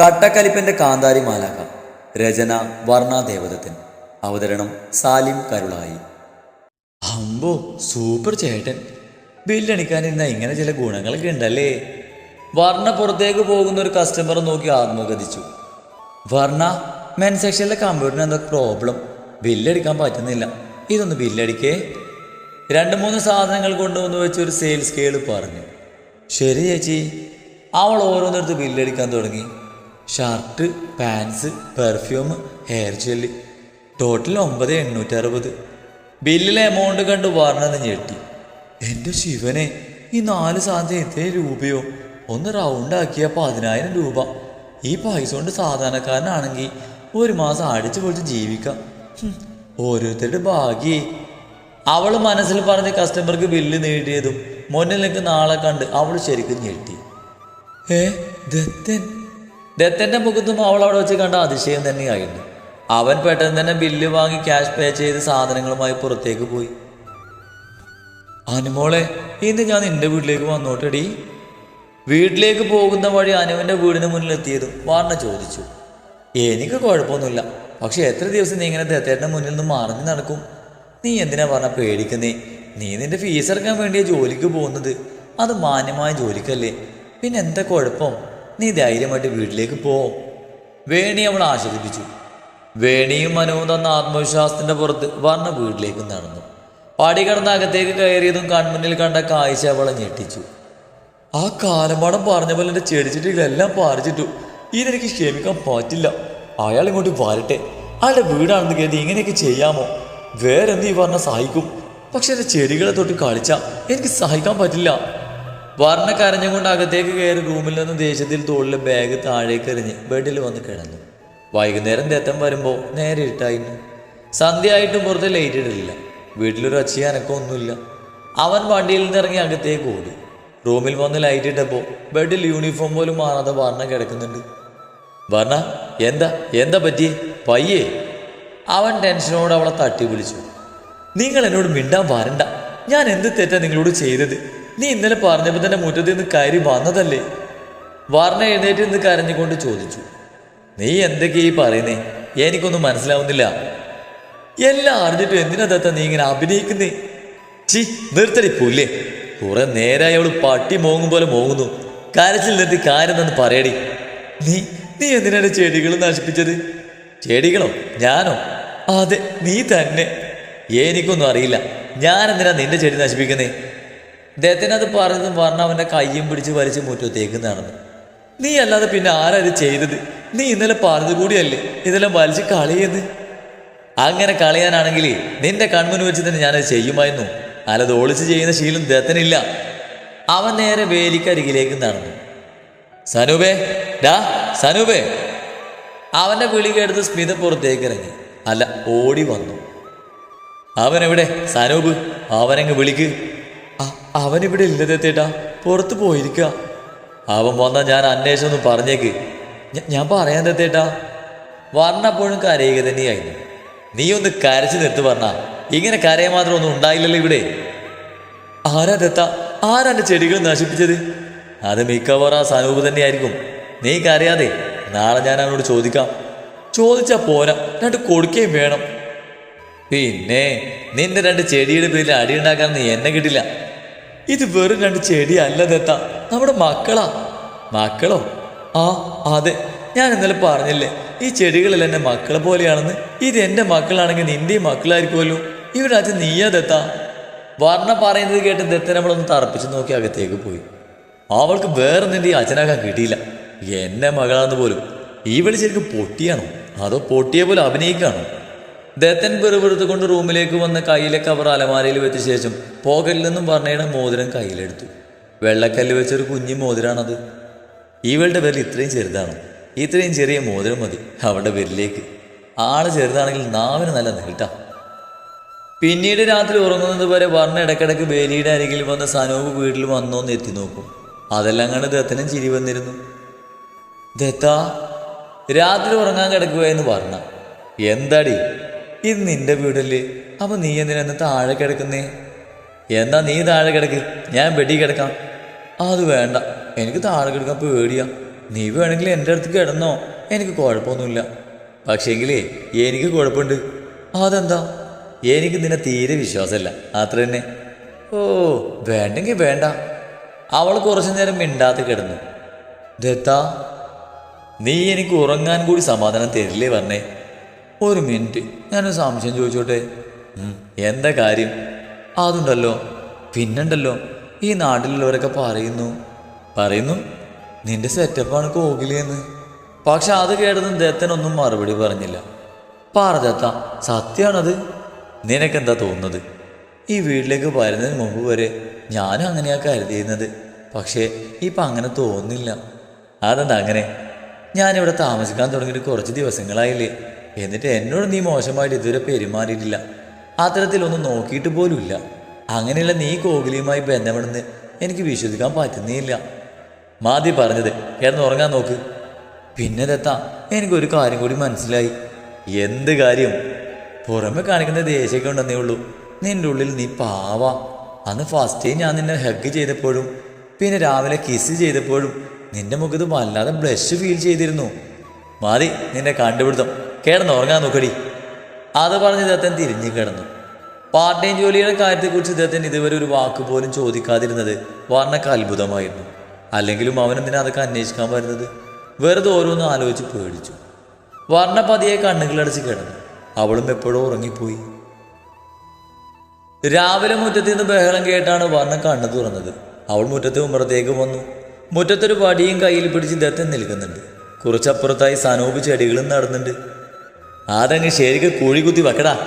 കട്ടക്കലിപ്പന്റെ കാന്താരി മാലാക രചന വർണാദേവതത്തിൻ അവതരണം സാലിം കരുളായി. അമ്പോ സൂപ്പർ ചേട്ടൻ. ബില്ലടിക്കാനിരുന്ന ഇങ്ങനെ ചില ഗുണങ്ങളൊക്കെ ഉണ്ടല്ലേ? വർണ പുറത്തേക്ക് പോകുന്ന ഒരു കസ്റ്റമർ നോക്കി ആത്മഗതിച്ചു. വർണ മെൻ സെക്ഷനിലെ കമ്പ്യൂട്ടറിന് എന്തോ പ്രോബ്ലം ബില്ലടിക്കാൻ പറ്റുന്നില്ല. ഇതൊന്ന് ബില്ലടിക്കേ രണ്ട് മൂന്ന് സാധനങ്ങൾ കൊണ്ടുവന്ന് വെച്ച് ഒരു സെയിൽസ് കേൾ പറഞ്ഞു. ശരി ചേച്ചി. അവൾ ഓരോന്നിടത്ത് ബില്ലടിക്കാൻ തുടങ്ങി. Shirt pants perfume hair gel. Total ഒമ്പത് എണ്ണൂറ്റി അറുപത് ബില്ലിലെ എമൗണ്ട് കണ്ട് വർണത് ഞെട്ടി. എന്റെ ശിവനെ ഈ നാല് സാധനം എത്ര രൂപയോ? ഒന്ന് റൗണ്ട് ആക്കിയ പതിനായിരം രൂപ. ഈ പൈസ കൊണ്ട് സാധാരണക്കാരനാണെങ്കിൽ ഒരു മാസം അടിച്ചു പൊളിച്ച് ജീവിക്കാം. ഓരോരുത്തരുടെ ഭാഗ്യേ. അവൾ മനസ്സിൽ പറഞ്ഞ് കസ്റ്റമർക്ക് ബില്ല് നീട്ടിയതും മുന്നിൽ നിൽക്കുന്ന ആളെ കണ്ട് അവൾ ശരിക്കും ഞെട്ടി. ഏ ദത്തൻ? ദത്തന്റെ മുഖത്തും അവൾ അവിടെ വെച്ച് കണ്ട അതിശയം തന്നെയായിരുന്നു. അവൻ പെട്ടെന്ന് തന്നെ ബില്ല് വാങ്ങി ക്യാഷ് പേ ചെയ്ത് സാധനങ്ങളുമായി പുറത്തേക്ക് പോയി. അനുമോളെ ഇന്ന് ഞാൻ നിന്റെ വീട്ടിലേക്ക് വന്നോട്ടടി. വീട്ടിലേക്ക് പോകുന്ന വഴി അനുവിന്റെ വീടിന് മുന്നിലെത്തിയതും വാർണ ചോദിച്ചു. എനിക്ക് കുഴപ്പമൊന്നുമില്ല. പക്ഷെ എത്ര ദിവസം നീ ഇങ്ങനെ ദത്തേട്ടന്റെ മുന്നിൽ നിന്ന് മറഞ്ഞു നടക്കും? നീ എന്തിനാ പറഞ്ഞ പേടിക്കുന്നേ? നീ നിന്റെ ഫീസ് ഇറക്കാൻ വേണ്ടിയാ ജോലിക്ക് പോകുന്നത്. അത് മാന്യമായ ജോലിക്കല്ലേ. പിന്നെ എന്താ കുഴപ്പം? നീ ധൈര്യമായിട്ട് വീട്ടിലേക്ക് പോ. വേണി അവൾ ആശ്വസിപ്പിച്ചു. വേണിയും മനുവും തന്ന ആത്മവിശ്വാസത്തിന്റെ പുറത്ത് വർണ വീട്ടിലേക്ക് നടന്നു. പാടി കടന്ന് അകത്തേക്ക് കയറിയതും കൺമുന്നിൽ കണ്ട കാഴ്ച അവളെ ഞെട്ടിച്ചു. ആ കാലമാടം പറഞ്ഞ പോലെ എന്റെ ചെടിച്ചിട്ടികളെല്ലാം പാറിച്ചിട്ടു. ഇതെനിക്ക് ക്ഷമിക്കാൻ പറ്റില്ല. അയാൾ ഇങ്ങോട്ട് വരട്ടെ. അയാളുടെ വീടാണെന്ന് കരുതി ഇങ്ങനെയൊക്കെ ചെയ്യാമോ? വേറെ എന്ത് ഈ പറഞ്ഞ സഹായിക്കും പക്ഷെ എന്റെ ചെടികളെ തൊട്ട് കളിച്ചാൽ എനിക്ക് സഹിക്കാൻ പറ്റില്ല. വർണ കരഞ്ഞുകൊണ്ട് അകത്തേക്ക് കയറി റൂമിൽ നിന്ന് ദേഷ്യത്തിൽ തോളിലെ ബാഗ് താഴേക്ക് എറിഞ്ഞ് ബെഡിൽ വന്ന് കിടന്നു. വൈകുന്നേരം ദത്തം വരുമ്പോൾ നേരെ ഇട്ടായിരുന്നു സന്ധ്യയായിട്ടും പുറത്ത് ലൈറ്റ് ഇടില്ല വീട്ടിലൊരു അച്ചിയ അനക്കമൊന്നുമില്ല. അവൻ വണ്ടിയിൽ നിന്ന് ഇറങ്ങി അകത്തേക്ക് ഓടി. റൂമിൽ വന്ന് ലൈറ്റ് ഇട്ടപ്പോൾ ബെഡിൽ യൂണിഫോം പോലും മാറാതെ വർണ കിടക്കുന്നുണ്ട്. വർണ എന്താ? എന്താ പറ്റി പയ്യേ. അവൻ ടെൻഷനോട് അവളെ തട്ടി വിളിച്ചു നിങ്ങൾ എന്നോട് മിണ്ടാൻ വരണ്ട. ഞാൻ എന്ത് തെറ്റാ നിങ്ങളോട് ചെയ്തത്? നീ ഇന്നലെ പറഞ്ഞപ്പോൾ തന്നെ മുറ്റത്തിൽ നിന്ന് കയറി വന്നതല്ലേ? വർണ എഴുന്നേറ്റ് നിന്ന് കരഞ്ഞുകൊണ്ട് ചോദിച്ചു. നീ എന്തൊക്കെയാ ഈ പറയുന്നേ? എനിക്കൊന്നും മനസ്സിലാവുന്നില്ല. എല്ലാം അറിഞ്ഞിട്ടും എന്തിനാ ദത്ത നീ ഇങ്ങനെ അഭിനയിക്കുന്നേ? ചി നിർത്തടി പുല്ലേ. കുറെ നേരായി അവൾ പട്ടി മോങ്ങും പോലെ മോങ്ങുന്നു. കരച്ചിൽ നിർത്തി കാര്യം പറയടി. നീ നീ എന്തിനാണ് ചെടികൾ നശിപ്പിച്ചത്? ചെടികളോ? ഞാനോ? അതെ നീ തന്നെ. എനിക്കൊന്നും അറിയില്ല. ഞാൻ എന്തിനാ നിന്റെ ചെടി നശിപ്പിക്കുന്നേ? അദ്ദേഹത്തിന് അത് പറഞ്ഞതും പറഞ്ഞ അവന്റെ കയ്യും പിടിച്ച് വലിച്ച് മുറ്റത്തേക്ക് നടന്നു നീ അല്ലാതെ പിന്നെ ആരാത് ചെയ്തത്? നീ ഇന്നലെ പറഞ്ഞത് കൂടിയല്ലേ? ഇതെല്ലാം വലിച്ച് കളിയെന്ന്? അങ്ങനെ കളയാനാണെങ്കിൽ നിന്റെ കൺമുന് വെച്ച് തന്നെ ഞാനത് ചെയ്യുമായിരുന്നു. അല്ലാതെ ഒളിച്ച് ചെയ്യുന്ന ശീലം ദത്തനില്ല അവൻ നേരെ വേലിക്കരികിലേക്ക് നടന്നു. സനൂപേ ഡാ സനൂപേ. അവന്റെ വിളി കേട്ടത് സ്മിത പുറത്തേക്ക് ഇറങ്ങി. അല്ല ഓടി വന്നു. അവനെവിടെ? സനൂപ് അവനങ്ങ് വിളിക്ക്. അവനിവിടെ ഇല്ല തേട്ടാ പുറത്ത് പോയിരിക്ക. അവൻ വന്നാൽ ഞാൻ അന്വേഷണം പറഞ്ഞേക്ക്. ഞാൻ പറയാൻ തേട്ടാ വർണപ്പോഴും കരയുക തന്നെയായിരുന്നു. നീ ഒന്ന് കരച്ചു നിർത്ത് പറഞ്ഞ ഇങ്ങനെ കരയ മാത്രം ഒന്നും ഉണ്ടായില്ലല്ലോ ഇവിടെ. ആരാ ദത്ത ആരാ എന്റെ ചെടികൾ നശിപ്പിച്ചത്? അത് മിക്കവാറും ആ സനൂപ് തന്നെയായിരിക്കും. നീ കരയാതെ. നാളെ ഞാൻ അവനോട് ചോദിക്കാം. ചോദിച്ചാ പോരാ. രണ്ട് കൊടുക്കുകയും വേണം. പിന്നെ നിന്റെ രണ്ട് ചെടിയുടെ പേരിൽ അടിയുണ്ടാക്കാൻ നീ എന്നെ കിട്ടില്ല. ഇത് വെറും രണ്ട് ചെടിയല്ല ദത്ത നമ്മുടെ മക്കളാ. മക്കളോ? ആ അതെ. ഞാൻ ഇന്നലെ പറഞ്ഞില്ലേ ഈ ചെടികളെല്ലാം എന്റെ മക്കളെ പോലെയാണെന്ന്. ഇത് എന്റെ മക്കളാണെങ്കിൽ നിന്റെയും മക്കളായിരിക്കുമല്ലോ. അച്ഛൻ നീയാ ദത്ത. വർണ പറയുന്നത് കേട്ട് ദത്ത നമ്മളൊന്ന് തറപ്പിച്ച് നോക്കി അകത്തേക്ക് പോയി. അവൾക്ക് വേറെ നിന്റെ അച്ഛനാക്കാൻ കിട്ടിയില്ല. എന്നെ മകളാണെന്ന് പോലും. ഈ വിളി ശരിക്കും പൊട്ടിയാണോ? അതോ പൊട്ടിയ പോലെ അഭിനയിക്കാണോ ദത്തൻ വെറുപെടുത്തുകൊണ്ട് റൂമിലേക്ക് വന്ന് കയ്യിലെ കവർ അലമാരയിൽ വെച്ച ശേഷം പോകല്ലെന്നും പറഞ്ഞയുടെ മോതിരം കയ്യിലെടുത്തു. വെള്ളക്കല്ല് വെച്ചൊരു കുഞ്ഞു മോതിരാണത്. ഇവളുടെ വിരൽ ഇത്രയും ചെറുതാണ്. ഇത്രയും ചെറിയ മോതിരം മതി അവളുടെ വിരലിലേക്ക്. ആൾ ചെറുതാണെങ്കിൽ നാവിന് നല്ല നീട്ടാ പിന്നീട് രാത്രി ഉറങ്ങുന്നത് വരെ വർണ ഇടയ്ക്കിടയ്ക്ക് വേലിയുടെ അരികിൽ വന്ന് സനൂപ് വീട്ടിൽ വന്നോന്ന് എത്തി നോക്കും. അതെല്ലാം കണ്ട് ദത്തനും ചിരി വന്നിരുന്നു. ദത്ത രാത്രി ഉറങ്ങാൻ കിടക്കുകയെന്ന് പറഞ്ഞ. എന്താടി? ഇത് നിന്റെ വീടല്ലേ? അപ്പൊ നീ എന്തിനാ താഴെ കിടക്കുന്നേ? എന്നാ നീ താഴെ കിടക്ക്? ഞാൻ ബെഡി കിടക്കാം. അത് വേണ്ട. എനിക്ക് താഴെ കിടക്കാൻ പേടിയാ. നീ വേണമെങ്കിൽ എന്റെ അടുത്ത് കിടന്നോ. എനിക്ക് കുഴപ്പമൊന്നുമില്ല. പക്ഷേങ്കിലേ എനിക്ക് കുഴപ്പമുണ്ട്. അതെന്താ? എനിക്ക് നിന്നെ തീരെ വിശ്വാസമല്ല. അത്ര തന്നെ. ഓ വേണ്ടെങ്കിൽ വേണ്ട. അവൾ കുറച്ചു നേരം മിണ്ടാതെ കിടന്നു. ദത്താ നീ എനിക്ക് ഉറങ്ങാൻ കൂടി സമാധാനം തരില്ലേ പറഞ്ഞേ ഒരു മിനിറ്റ്. ഞാനൊരു സംശയം ചോദിച്ചോട്ടെ? എന്താ കാര്യം? അതുണ്ടല്ലോ. പിന്നുണ്ടല്ലോ. ഈ നാട്ടിലുള്ളവരൊക്കെ പറയുന്നു. പറയുന്നു? നിന്റെ സെറ്റപ്പാണ് കോകിലെന്ന്. പക്ഷെ അത് കേട്ടതും ദത്തനൊന്നും മറുപടി പറഞ്ഞില്ല. പറ ദത്ത സത്യമാണത് നിനക്കെന്താ തോന്നുന്നത്? ഈ വീട്ടിലേക്ക് വരുന്നതിന് മുമ്പ് വരെ ഞാനും അങ്ങനെയാ കരുതിയിരുന്നത്. പക്ഷേ ഇപ്പം അങ്ങനെ തോന്നുന്നില്ല. അതെന്താ അങ്ങനെ? ഞാനിവിടെ താമസിക്കാൻ തുടങ്ങിയിട്ട് കുറച്ച് ദിവസങ്ങളായില്ലേ. എന്നിട്ട് എന്നോട് നീ മോശമായിട്ട് ഇതുവരെ പെരുമാറിയിട്ടില്ല. അത്തരത്തിലൊന്നും നോക്കിയിട്ട് പോലുമില്ല. അങ്ങനെയുള്ള നീ കോഹ്ലിയുമായി ബന്ധപ്പെടുന്ന് എനിക്ക് വിശ്വസിക്കാൻ പറ്റുന്നില്ല മാതി പറഞ്ഞത് ഉറങ്ങാൻ നോക്ക്. പിന്നെ തെത്താ എനിക്കൊരു കാര്യം കൂടി മനസ്സിലായി. എന്ത് കാര്യം? പുറമെ കാണിക്കുന്ന ദേഷ്യമൊക്കെ ഉണ്ടെന്നേ ഉള്ളൂ. നിന്റെ ഉള്ളിൽ നീ പാവ. അന്ന് ഫസ്റ്റ് ടൈം ഞാൻ നിന്നെ ഹഗ് ചെയ്തപ്പോഴും പിന്നെ രാവിലെ കിസ് ചെയ്തപ്പോഴും നിന്റെ മുഖത്ത് വല്ലാതെ ബ്ലഷ് ഫീൽ ചെയ്തിരുന്നു. മാതി നിന്റെ കണ്ടുപിടുത്തം. കിടന്ന് ഉറങ്ങാൻ നോക്കടി. അത് പറഞ്ഞ് ദത്തൻ തിരിഞ്ഞു കിടന്നു. പാർട്ട് ടൈം ജോലിയുടെ കാര്യത്തെക്കുറിച്ച് ദത്തൻ ഇതുവരെ ഒരു വാക്ക് പോലും ചോദിക്കാതിരുന്നത് വർണക്ക് അത്ഭുതമായിരുന്നു. അല്ലെങ്കിലും അവൻ എന്തിനാ അതൊക്കെ അന്വേഷിക്കാൻ വരുന്നത്? വെറുതെ ഓരോന്നും ആലോചിച്ച് പേടിച്ചു. വർണ പതിയെ കണ്ണുകളടച്ച് കിടന്നു. അവളും എപ്പോഴും ഉറങ്ങിപ്പോയി. രാവിലെ മുറ്റത്ത് നിന്ന് ബഹളം കേട്ടാണ് വർണ കണ്ണു തുറന്നത്. അവൾ മുറ്റത്തെ ഉമ്മറത്തേക്ക് വന്നു. മുറ്റത്തൊരു വടിയും കയ്യിൽ പിടിച്ച് ദത്തൻ നിൽക്കുന്നുണ്ട്. കുറച്ചപ്പുറത്തായി സനൂപ് ചെടികളും നടന്നുണ്ട്. അതങ്ങ് ശരിക്ക് കുഴി കുത്തി വെക്കടാ.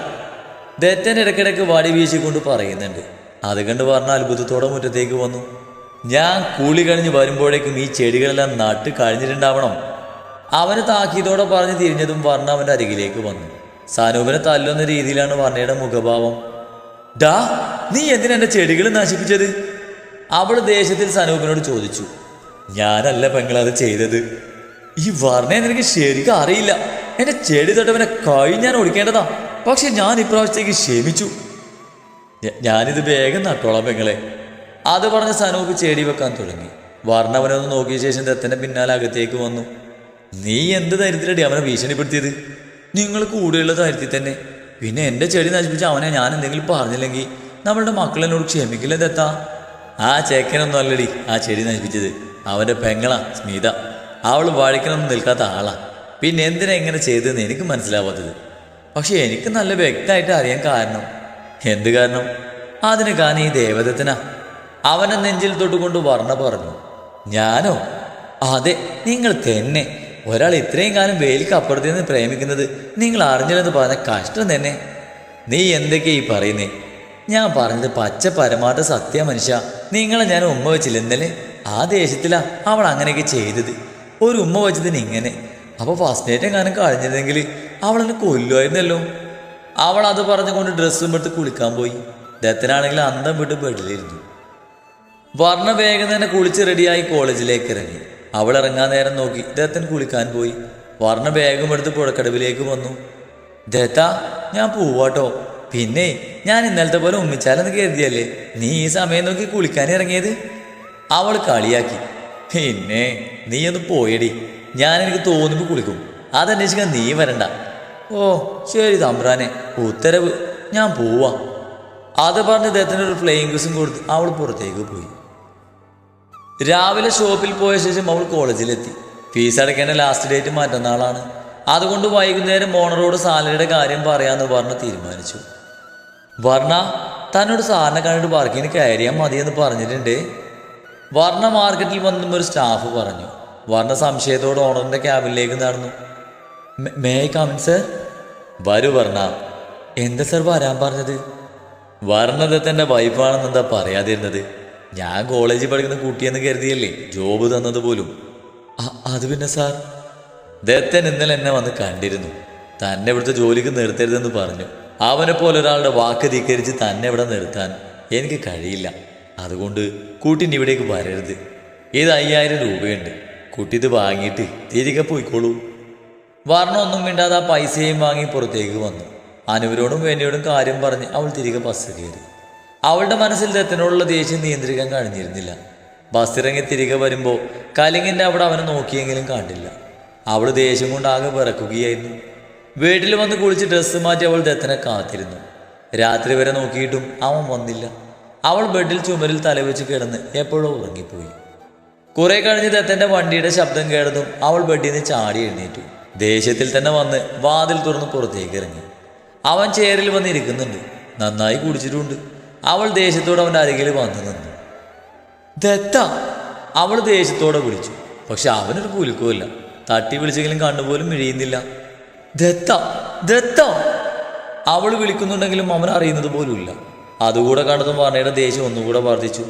ദത്തൻ ഇടയ്ക്കിടയ്ക്ക് വടി വീശിക്കൊണ്ട് പറയുന്നുണ്ട്. അത് കണ്ട് പറഞ്ഞ അത്ഭുതത്തോടെ മുറ്റത്തേക്ക് വന്നു. ഞാൻ കുളി കഴിഞ്ഞ് വരുമ്പോഴേക്കും ഈ ചെടികളെല്ലാം നട്ട് കഴിഞ്ഞിട്ടുണ്ടാവണം. അവന് താക്കീതോടെ പറഞ്ഞ് തിരിഞ്ഞതും വർണ അവന്റെ അരികിലേക്ക് വന്നു. സനൂപിനെ തല്ലുന്ന രീതിയിലാണ് വർണയുടെ മുഖഭാവം. ഡാ നീ എന്തിനാ എന്റെ ചെടികൾ നശിപ്പിച്ചത്? അവൾ ദേശത്തിൽ സനൂപിനോട് ചോദിച്ചു. ഞാനല്ല പെങ്ങളത് ചെയ്തത്. ഈ വർണയെ നിനക്ക് ശരിക്കും അറിയില്ല. എന്റെ ചെടി തൊട്ടവനെ കൈ ഞാൻ ഒടിക്കേണ്ടതാ. പക്ഷെ ഞാൻ ഇപ്രാവശ്യത്തേക്ക് ക്ഷമിച്ചു. ഞാനിത് വേഗം നട്ടോളാം പെങ്ങളെ. അത് പറഞ്ഞ സനൂപ് ചെടി വെക്കാൻ തുടങ്ങി. വർണവനൊന്ന് നോക്കിയ ശേഷം ദത്തന്റെ പിന്നാലെ അകത്തേക്ക് വന്നു. നീ എന്ത് ധൈര്യത്തിലടി അവനെ ഭീഷണിപ്പെടുത്തിയത്? നിങ്ങൾ കൂടെയുള്ള ധൈര്യത്തിൽ തന്നെ. പിന്നെ എന്റെ ചെടി നശിപ്പിച്ച അവനെ ഞാൻ എന്തെങ്കിലും പറഞ്ഞില്ലെങ്കിൽ നമ്മളുടെ മക്കളെന്നോട് ക്ഷമിക്കില്ല ദത്ത? ആ ചേക്കനൊന്നും അല്ലടി ആ ചെടി നശിപ്പിച്ചത്. അവന്റെ പെങ്ങളാ സ്മിത. അവൾ വാഴിക്കണമെന്ന് നിൽക്കാത്ത ആളാ. പിന്നെ എന്തിനാ ഇങ്ങനെ ചെയ്തതെന്ന് എനിക്ക് മനസ്സിലാവാത്തത്. പക്ഷെ എനിക്ക് നല്ല വ്യക്തമായിട്ട് അറിയാൻ കാരണം. എന്ത് കാരണം? അതിന് കാരണം ഈ ദേവദത്തനാ അവനെ നെഞ്ചിൽ തൊട്ടുകൊണ്ട് വർണ പറഞ്ഞു. ഞാനോ? അതെ നിങ്ങൾ തന്നെ. ഒരാൾ ഇത്രയും കാലം വേലിക്ക് അപ്പുറത്തു നിന്ന് പ്രേമിക്കുന്നത് നിങ്ങൾ അറിഞ്ഞില്ലെന്ന് പറഞ്ഞ കഷ്ടം തന്നെ. നീ എന്തൊക്കെയാ ഈ പറയുന്നേ? ഞാൻ പറഞ്ഞത് പച്ച പരമാർത്ഥ സത്യ മനുഷ്യ. നിങ്ങളെ ഞാൻ ഉമ്മ വെച്ചില്ല ഇന്നലെ. ആ ദേഷ്യത്തിലാ അവൾ അങ്ങനെയൊക്കെ ചെയ്തത്. ഒരു ഉമ്മ വെച്ചതിന് ഇങ്ങനെ. അപ്പോൾ ഫസ്റ്റ് നൈറ്റ് എങ്ങാനും കഴിഞ്ഞിരുന്നെങ്കിൽ അവൾ എന്നെ കൊല്ലുമായിരുന്നല്ലോ അവൾ അത് പറഞ്ഞുകൊണ്ട് ഡ്രസ്സും എടുത്ത് കുളിക്കാൻ പോയി. ദത്തനാണെങ്കിൽ അന്തം വിട്ട് ബെഡിലിരുന്നു. വർണ വേഗം തന്നെ കുളിച്ച് റെഡിയായി കോളേജിലേക്ക് ഇറങ്ങി. അവൾ ഇറങ്ങാൻ നേരം നോക്കി ദത്തൻ കുളിക്കാൻ പോയി. വർണ വേഗം എടുത്ത് പുഴക്കടവിലേക്ക് വന്നു. ദത്ത ഞാൻ പോവാട്ടോ. പിന്നെ ഞാൻ ഇന്നലത്തെ പോലെ ഉമ്മിച്ചാലെന്ന് കരുതിയല്ലേ? നീ ഈ സമയം നോക്കി കുളിക്കാൻ ഇറങ്ങിയത്? അവൾ കളിയാക്കി. പിന്നെ നീ ഒന്ന് പോയടി. ഞാൻ എനിക്ക് തോന്നുമ്പോൾ കുളിക്കും. അതന്വേഷിക്കാൻ നീ വരണ്ട. ഓ ശരി തമ്പ്രാനെ. ഉത്തരവ് ഞാൻ പോവാ. അത് പറഞ്ഞ് ഇദ്ദേഹത്തിന് ഒരു ഫ്ലൈയിങ് ക്വിസും കൊടുത്ത് അവൾ പുറത്തേക്ക് പോയി. രാവിലെ ഷോപ്പിൽ പോയ ശേഷം അവൾ കോളേജിലെത്തി. ഫീസ് അടയ്ക്കേണ്ട ലാസ്റ്റ് ഡേറ്റ് മറ്റന്നാളാണ്. അതുകൊണ്ട് വൈകുന്നേരം ഓണറോട് സാലറിയുടെ കാര്യം പറയാമെന്ന് പറഞ്ഞ് തീരുമാനിച്ചു. വർണ തന്നോട് സാറിനെ കണ്ടിട്ട് പാർക്കിങ്ങിന് കയറിയാൽ മതിയെന്ന് പറഞ്ഞിട്ടുണ്ട്. വർണ മാർക്കറ്റിൽ വന്നും ഒരു സ്റ്റാഫ് പറഞ്ഞു. വർണ സംശയത്തോട് ഓണറിന്റെ ക്യാബിനിലേക്ക് നടന്നു. "മേ- ഐ കമൻ സർ വരൂ വർണ. എന്താ സർ വരാൻ പറഞ്ഞത്? വർണദത്തന്റെ വൈഫാണെന്ന് എന്താ പറയാതിരുന്നത്? ഞാൻ കോളേജിൽ പഠിക്കുന്ന കുട്ടിയെന്ന് കരുതിയല്ലേ ജോബ് തന്നത് പോലും. അത് പിന്നെ സാർ ദത്തൻ ഇന്നലെ എന്നെ വന്ന് കണ്ടിരുന്നു. തന്നെ ഇവിടുത്തെ ജോലിക്ക് നിർത്തരുതെന്ന് പറഞ്ഞു. അവനെ പോലെ ഒരാളുടെ വാക്ക് ധിക്കരിച്ച് തന്നെ ഇവിടെ നിർത്താൻ എനിക്ക് കഴിയില്ല. അതുകൊണ്ട് കൂട്ടിന്റെ ഇവിടേക്ക് വരരുത്. ഇത് അയ്യായിരം രൂപയുണ്ട്. കുട്ടി ഇത് വാങ്ങിയിട്ട് തിരികെ പോയിക്കോളൂ. വർണ ഒന്നും മിണ്ടാതെ ആ പൈസയും വാങ്ങി പുറത്തേക്ക് വന്നു. അനുവിനോടും വേണ്ടിയോടും കാര്യം പറഞ്ഞ് അവൾ തിരികെ ബസ് കയറി. അവളുടെ മനസ്സിൽ രത്തിനോടുള്ള ദേഷ്യം നിയന്ത്രിക്കാൻ കഴിഞ്ഞിരുന്നില്ല. ബസ്സിറങ്ങി തിരികെ വരുമ്പോൾ കലിങ്ങിന്റെ അവിടെ അവനെ നോക്കിയെങ്കിലും കണ്ടില്ല. അവൾ ദേഷ്യം കൊണ്ട് ആകെ വിറക്കുകയായിരുന്നു. വീട്ടിൽ വന്ന് കുളിച്ച് ഡ്രസ്സ് മാറ്റി അവൾ ദത്തനെ കാത്തിരുന്നു. രാത്രി വരെ നോക്കിയിട്ടും അവൻ വന്നില്ല. അവൾ ബെഡിൽ ചുമരിൽ തലവെച്ച് കിടന്ന് എപ്പോഴോ ഉറങ്ങിപ്പോയി. കുറെ കഴിഞ്ഞ് ദത്തന്റെ വണ്ടിയുടെ ശബ്ദം കേട്ടതും അവൾ ബെഡിൽ നിന്ന് ചാടി എഴുന്നേറ്റു. ദേഷ്യത്തിൽ തന്നെ വന്ന് വാതിൽ തുറന്ന് പുറത്തേക്ക് ഇറങ്ങി. അവൻ ചേറിൽ വന്ന് ഇരിക്കുന്നുണ്ട്. നന്നായി കുടിച്ചിട്ടുണ്ട്. അവൾ ദേഷ്യത്തോടെ അവന്റെ അരികിൽ വന്നു നിന്നു. ദത്ത! അവൾ ദേഷ്യത്തോടെ വിളിച്ചു. പക്ഷെ അവനൊരു കുലുക്കുമില്ല തട്ടി വിളിച്ചെങ്കിലും കണ്ണുപോലും മിഴിയുന്നില്ല. ദത്ത! ദത്ത! അവൾ വിളിക്കുന്നുണ്ടെങ്കിലും അവൻ അറിയുന്നത് പോലുമില്ല. അതുകൂടെ കണ്ടതും വർണയുടെ ദേഷ്യം ഒന്നുകൂടെ വർദ്ധിച്ചു.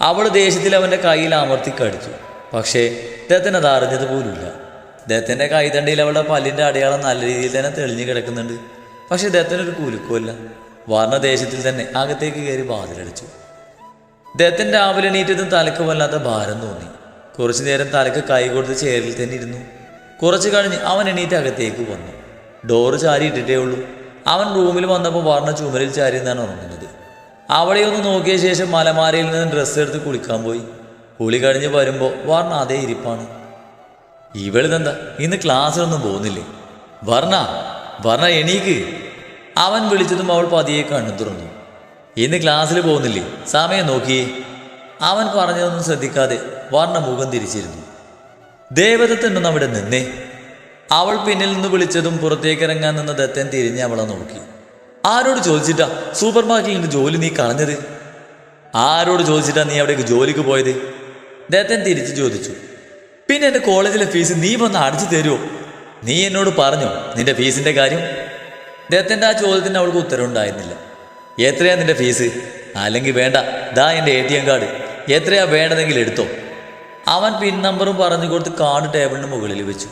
അവൾ ദേഷ്യത്തിൽ അവന്റെ കയ്യിൽ അമർത്തി കടിച്ചു. പക്ഷേ ഇദ്ദേഹത്തിന് അത് അറിഞ്ഞത് പോലുമില്ല. ദത്തന്റെ കൈതണ്ടയിൽ അവളുടെ പല്ലിന്റെ അടയാളം നല്ല രീതിയിൽ തന്നെ തെളിഞ്ഞു കിടക്കുന്നുണ്ട്. പക്ഷെ ഒരു കുലുക്കുമല്ല. വർണ ദേഷ്യത്തിൽ തന്നെ അകത്തേക്ക് കയറി വാതിലടിച്ചു. ഇദ്ദേഹത്തിന്റെ രാവിലെ എണീറ്റതും തലക്ക് വല്ലാത്ത ഭാരം തോന്നി. കുറച്ചു നേരം തലക്ക് കൈ കൊടുത്ത് ചേരിൽ തന്നെ ഇരുന്നു. കുറച്ച് കഴിഞ്ഞ് അവൻ എണീറ്റ് അകത്തേക്ക് വന്നു. ഡോറ് ചാരി ഇട്ടിട്ടേ ഉള്ളൂ. അവൻ റൂമിൽ വന്നപ്പോൾ വർണ ചുമരിൽ ചാരി എന്നാണ് ഉറങ്ങുന്നത്. അവളെ ഒന്ന് നോക്കിയ ശേഷം മലമാരയിൽ നിന്ന് ഡ്രസ്സ് എടുത്ത് കുളിക്കാൻ പോയി. കുളി കഴിഞ്ഞ് വരുമ്പോൾ വർണ അതേ ഇരിപ്പാണ്. ഇവളിതെന്താ? ഇന്ന് ക്ലാസ്സിലൊന്നും പോകുന്നില്ലേ? വർണ വർണ എണീക്ക്. അവൻ വിളിച്ചതും അവൾ പതിയെ കണ്ണു തുറന്നു. ഇന്ന് ക്ലാസ്സിൽ പോകുന്നില്ലേ? സമയം നോക്കിയേ. അവൻ പറഞ്ഞതൊന്നും ശ്രദ്ധിക്കാതെ വർണ മുഖം തിരിച്ചിരുന്നു. ദേവദത്തുണ്ടെന്ന് അവിടെ നിന്നേ. അവൾ പിന്നിൽ നിന്ന് വിളിച്ചതും പുറത്തേക്കിറങ്ങാൻ നിന്ന ദത്തൻ തിരിഞ്ഞ് അവളെ നോക്കി. ആരോട് ചോദിച്ചിട്ടാ സൂപ്പർ മാർക്കറ്റിൽ നിന്ന് ജോലി നീ കളഞ്ഞത്? ആരോട് ചോദിച്ചിട്ടാ നീ അവിടേക്ക് ജോലിക്ക് പോയത്? ദത്തൻ തിരിച്ചു ചോദിച്ചു. പിന്നെ എന്റെ കോളേജിലെ ഫീസ് നീ വന്ന് അടിച്ചു തരുമോ നീ എന്നോട് പറഞ്ഞോ നിന്റെ ഫീസിന്റെ കാര്യം? ദത്തന്റെ ആ ചോദ്യത്തിന് അവൾക്ക് ഉത്തരവുണ്ടായിരുന്നില്ല എത്രയാ നിന്റെ ഫീസ്? അല്ലെങ്കിൽ വേണ്ട. ദാ എന്റെ എ ടി എം കാർഡ്. എത്രയാ വേണ്ടതെങ്കിൽ എടുത്തോ. അവൻ പിൻ നമ്പറും പറഞ്ഞു കൊടുത്ത് കാർഡ് ടേബിളിന് മുകളിൽ വെച്ചു.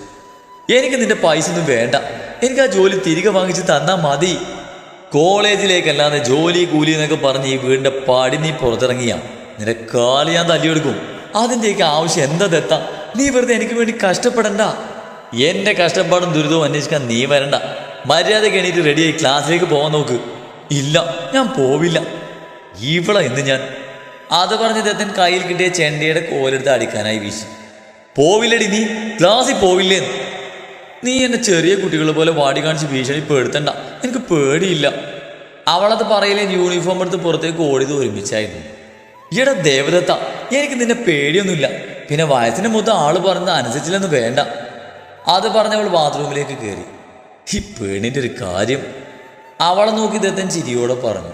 എനിക്ക് നിന്റെ പൈസ ഒന്നും വേണ്ട. എനിക്ക് ആ ജോലി തിരികെ വാങ്ങിച്ച് തന്നാൽ മതി. കോളേജിലേക്കല്ലാതെ ജോലി കൂലി എന്നൊക്കെ പറഞ്ഞ് ഈ വീടിന്റെ പാടി നീ പുറത്തിറങ്ങിയ. നിന്റെ കാൽ ഞാൻ തല്ലിയെടുക്കും. അതിന്റെയൊക്കെ ആവശ്യം എന്താ തെത്താ നീ വെറുതെ എനിക്ക് വേണ്ടി കഷ്ടപ്പെടണ്ട. എന്റെ കഷ്ടപ്പാടും ദുരിതവും അന്വേഷിക്കാൻ നീ വരണ്ട. മര്യാദയ്ക്ക് എണീറ്റ് റെഡിയായി ക്ലാസ്സിലേക്ക് പോകാൻ നോക്ക്. ഇല്ല ഞാൻ പോവില്ല. ഇവിടെ ഇന്ന് ഞാൻ. അത് പറഞ്ഞ് ദത്തൻ കയ്യിൽ കിട്ടിയ ചെണ്ടയുടെ കോലെടുത്ത് അടിക്കാനായി വീശി. പോവില്ലടി നീ. ക്ലാസ്സിൽ പോവില്ലേ നീ എന്നെ ചെറിയ കുട്ടികൾ പോലെ വാടി കാണിച്ച് ഭീഷണി പേടുത്തണ്ട. എനിക്ക് പേടിയില്ല. അവളത് പറയില്ല യൂണിഫോം എടുത്ത് പുറത്തേക്ക് ഓടിയത് ഒരുമിച്ചായിരുന്നു. ഈടെ ദേവദത്ത എനിക്ക് നിന്നെ പേടിയൊന്നുമില്ല. പിന്നെ വയസ്സിന് മുത്ത ആൾ പറഞ്ഞത് അനുസരിച്ചില്ലെന്ന് വേണ്ട. അത് പറഞ്ഞവൾ ബാത്റൂമിലേക്ക് കയറി ഈ പേണിന്റെ ഒരു കാര്യം. അവളെ നോക്കി ദത്തൻ ചിരിയോടെ പറഞ്ഞു.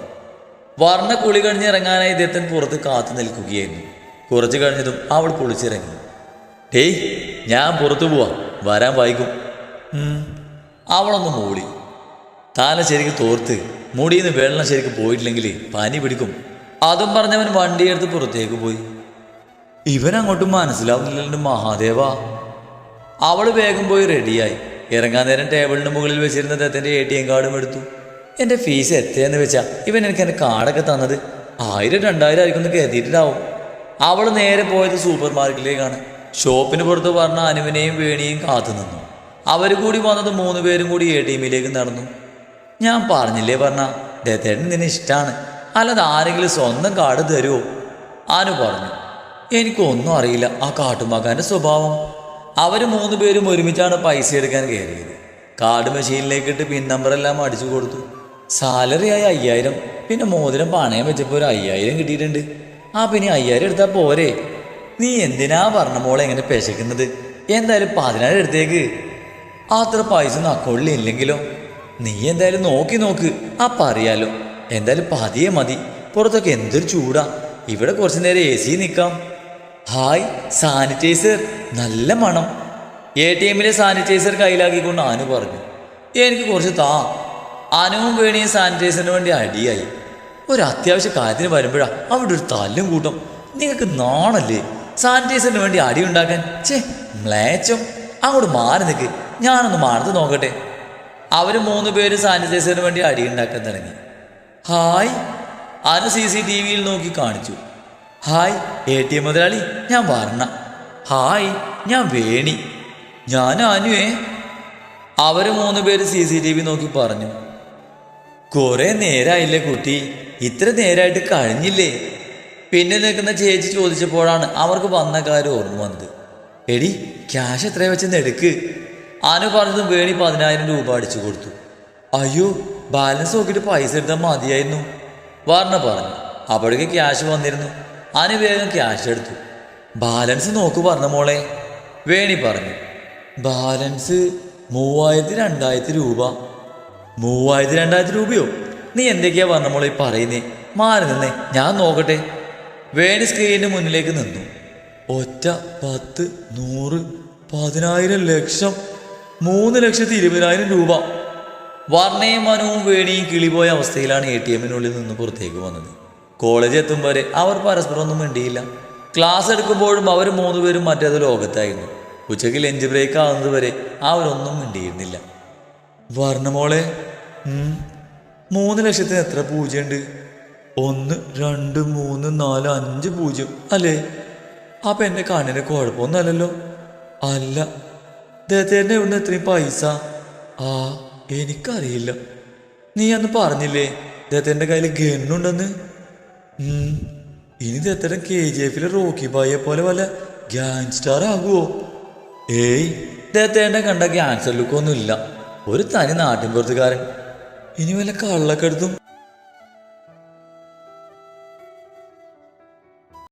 വർണ കുളി കഴിഞ്ഞ് ഇറങ്ങാനായി ദത്തൻ പുറത്ത് കാത്തു നിൽക്കുകയായിരുന്നു. കുറച്ച് കഴിഞ്ഞതും അവൾ കുളിച്ചിറങ്ങി. ഡേയ് ഞാൻ പുറത്തു പോവാം. വരാൻ വൈകും. അവളൊന്ന് മൂളി താല ശരിക്ക് തോർത്ത് മുടിയിന്ന് വെള്ളം ശരിക്ക് പോയിട്ടില്ലെങ്കിൽ പനി പിടിക്കും. അതും പറഞ്ഞവൻ വണ്ടിയെടുത്ത് പുറത്തേക്ക് പോയി. ഇവനങ്ങോട്ടും അങ്ങോട്ട് മനസ്സിലാവുന്നില്ലല്ലോ മഹാദേവ. അവൾ വേഗം പോയി റെഡിയായി. ഇറങ്ങാൻ നേരം ടേബിളിന് മുകളിൽ വെച്ചിരുന്ന അദ്ദേഹത്തിന്റെ എ ടി എം കാർഡും എടുത്തു. എന്റെ ഫീസ് എത്രയെന്ന് വെച്ചാൽ ഇവൻ എനിക്ക് എന്റെ കാർഡൊക്കെ തന്നത്. ആയിരം രണ്ടായിരം ആയിരിക്കും എന്ന് കരുതിയിട്ടുണ്ടാവും. അവൾ നേരെ പോയത് സൂപ്പർ മാർക്കറ്റിലേക്കാണ് ഷോപ്പിന് പുറത്ത് പറഞ്ഞ അനുവിനെയും വേണിയും കാത്തു നിന്നു. അവർ കൂടി വന്നത് മൂന്ന് പേരും കൂടി എ ടീമിലേക്ക് നടന്നു. ഞാൻ പറഞ്ഞില്ലേ പറഞ്ഞ ദേത്തേട്ടൻ നിന്നെ ഇഷ്ടമാണ് അല്ലാതെ ആരെങ്കിലും സ്വന്തം കാട് തരുമോ അനു പറഞ്ഞു. എനിക്കൊന്നും അറിയില്ല ആ കാട്ടുമാക്കാന്റെ സ്വഭാവം. അവർ മൂന്ന് പേരും ഒരുമിച്ചാണ് പൈസ എടുക്കാൻ കയറിയത്. കാർഡ് മെഷീനിലേക്ക് ഇട്ട് പിൻ നമ്പറെല്ലാം അടിച്ചു കൊടുത്തു. സാലറി ആയി അയ്യായിരം പിന്നെ മോതിരം പണയം വെച്ചപ്പോൾ ഒരു അയ്യായിരം കിട്ടിയിട്ടുണ്ട്. ആ പിന്നെ അയ്യായിരം എടുത്താൽ പോരെ. നീ എന്തിനാ പറഞ്ഞ മോളെ എങ്ങനെ പെശക്കുന്നത്? എന്തായാലും പതിനായിരം എടുത്തേക്ക്. അത്ര പൈസ ഇല്ലെങ്കിലോ നീ എന്തായാലും നോക്കി നോക്ക്. അപ്പം അറിയാലോ. എന്തായാലും പതിയെ മതി. പുറത്തൊക്കെ എന്തൊരു ചൂടാ. ഇവിടെ കുറച്ച് നേരം എ സി നിൽക്കാം ഹായ് സാനിറ്റൈസർ നല്ല മണം. എ ടി എമ്മിലെ സാനിറ്റൈസർ കയ്യിലാക്കിക്കൊണ്ട് ആനു പറഞ്ഞു. എനിക്ക് കുറച്ച് താ. അനുവും വേണിയും സാനിറ്റൈസറിന് വേണ്ടി അടിയായി. ഒരു അത്യാവശ്യ കാര്യത്തിന് വരുമ്പോഴാണ് അവിടെ ഒരു തല്ലും കൂട്ടം. നിങ്ങൾക്ക് നാണല്ലേ? സാനിറ്റൈസറിന് വേണ്ടി അടി ഉണ്ടാക്കാൻ. ചേ മ്ലേച്ചം അങ്ങോട്ട് മാറി നിൽക്ക് ഞാനൊന്ന് മാറത്ത് നോക്കട്ടെ. അവർ മൂന്ന് പേര് സാനിറ്റൈസറിന് വേണ്ടി അടി ഉണ്ടാക്കാൻ തുടങ്ങി. ഹായ്. അത് സി സി ടി വിയിൽ നോക്കി കാണിച്ചു. ഹായ് എ ടി എം മുതലാളി ഞാൻ വർണ. ഹായ് ഞാൻ വേണി. ഞാൻ അനുവേ അവർ മൂന്ന് പേര് സി സി ടി വി നോക്കി പറഞ്ഞു. കുറേ നേരായില്ലേ കുട്ടി. ഇത്ര നേരമായിട്ട് കഴിഞ്ഞില്ലേ? പിന്നെ നിൽക്കുന്ന ചേച്ചി ചോദിച്ചപ്പോഴാണ് അവർക്ക് വന്ന കാര്യം ഓർമ്മ വന്നത്. എടി ക്യാഷ് എത്ര വെച്ചെന്ന് എടുക്ക്. അനു പറഞ്ഞതും വേണി പതിനായിരം രൂപ അടിച്ചു കൊടുത്തു. അയ്യോ ബാലൻസ് നോക്കിയിട്ട് പൈസ എടുത്താൽ മതിയായിരുന്നു. വാർണ പറഞ്ഞു. അപ്പോഴേക്ക് ക്യാഷ് വന്നിരുന്നു. ആന വേഗം ക്യാഷ് എടുത്തു. ബാലൻസ് നോക്കു പറഞ്ഞ മോളെ. വേണി പറഞ്ഞു. ബാലൻസ് മൂവായിരത്തി രണ്ടായിരത്തി രൂപ. മൂവായിരത്തി രണ്ടായിരത്തി രൂപയോ? നീ എന്തൊക്കെയാ പറഞ്ഞ മോളെ പറയുന്നേ? മാറി നിന്നേ ഞാൻ നോക്കട്ടെ. വേണി സ്ക്രീനിന് മുന്നിലേക്ക് നിന്നു. ഒറ്റ പത്ത് നൂറ് പതിനായിരം ലക്ഷം മൂന്ന് ലക്ഷത്തി ഇരുപതിനായിരം രൂപ. വർണയും മനുവും വേണിയും കിളിപോയ അവസ്ഥയിലാണ് എ ടി എമ്മിനുള്ളിൽ നിന്ന് പുറത്തേക്ക് വന്നത്. കോളേജ് എത്തും വരെ അവർ പരസ്പരം ഒന്നും മിണ്ടിയില്ല. ക്ലാസ് എടുക്കുമ്പോഴും അവർ മൂന്നുപേരും മറ്റേത് ലോകത്തായിരുന്നു. ഉച്ചയ്ക്ക് ലഞ്ച് ബ്രേക്ക് ആകുന്നത് വരെ അവരൊന്നും മിണ്ടിയിരുന്നില്ല. വർണമോളെ മൂന്ന് ലക്ഷത്തിന് എത്ര പൂജ്യമുണ്ട്? ഒന്ന് രണ്ട് മൂന്ന് നാല് അഞ്ച് പൂജ്യം. അല്ലേ? അപ്പം എന്റെ കണ്ണിന് കുഴപ്പമൊന്നുമല്ലല്ലോ? അല്ല. ദേത്തേന്റെ ഇവിടുന്ന് ഇത്രയും പൈസ? ആ എനിക്കറിയില്ല. നീ അന്ന് പറഞ്ഞില്ലേ അദ്ദേഹത്തിന്റെ കയ്യിൽ ഗണ്ണുണ്ടെന്ന്? ഇനി ദത്തരം കെ ജി എഫിലെ റോക്കി ബായെ പോലെ വല്ല ഗ്യാങ്സ്റ്റാർ ആകുമോ ഏയ് ദത്തേന്റെ കണ്ട ഗ്യാങ്സ്റ്റർ ലുക്കൊന്നുമില്ല. ഒരു തനി നാട്ടിൻപുറത്തുകാരൻ. ഇനി വല്ല കള്ളക്കെടുത്തും